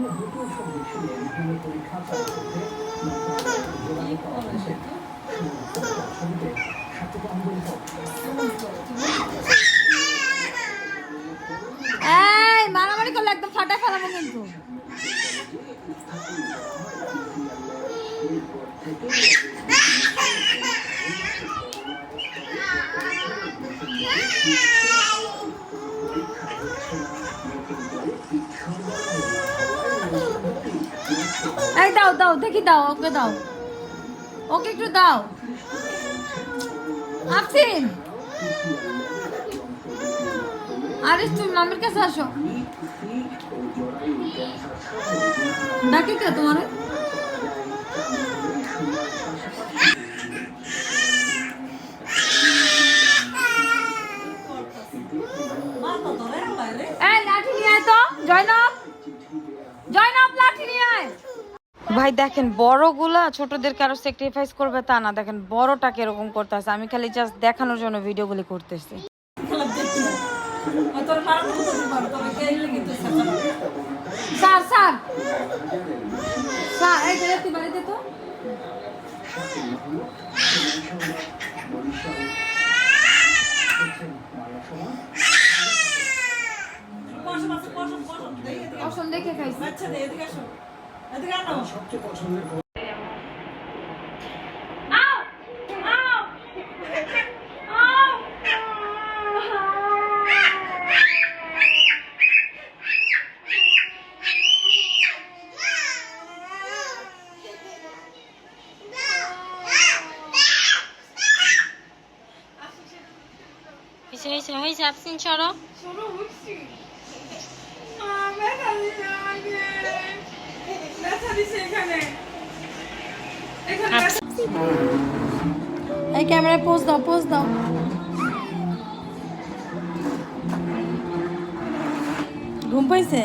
এই মারামারি করলে একদম ফাটা ফেলাবো কিন্তু। এই, দাও দাও, দেখি দাও, ওকে দাও। ওকে একটু দাও। আফসিন। আরে, তুমি মামির কাছে আসো। ডাকি কে তোমার? ভাই দেখেন বড়গুলা ছোটদের কারও স্যাক্রিফাইস করবে তা না। দেখেন বড়টাকে এরকম করতেছে আমি খালি জাস্ট দেখানোর জন্য ভিডিওগুলি করতেছি। Sir sir. স্যার এই তুই বাড়িতে তো। দেখে খাইছি পছন্দের আও আও আও হয়েছে হয়েছে আপসিন এই ক্যামেরায় পোজ দাও পোজ দাও। ঘুম পাইছে?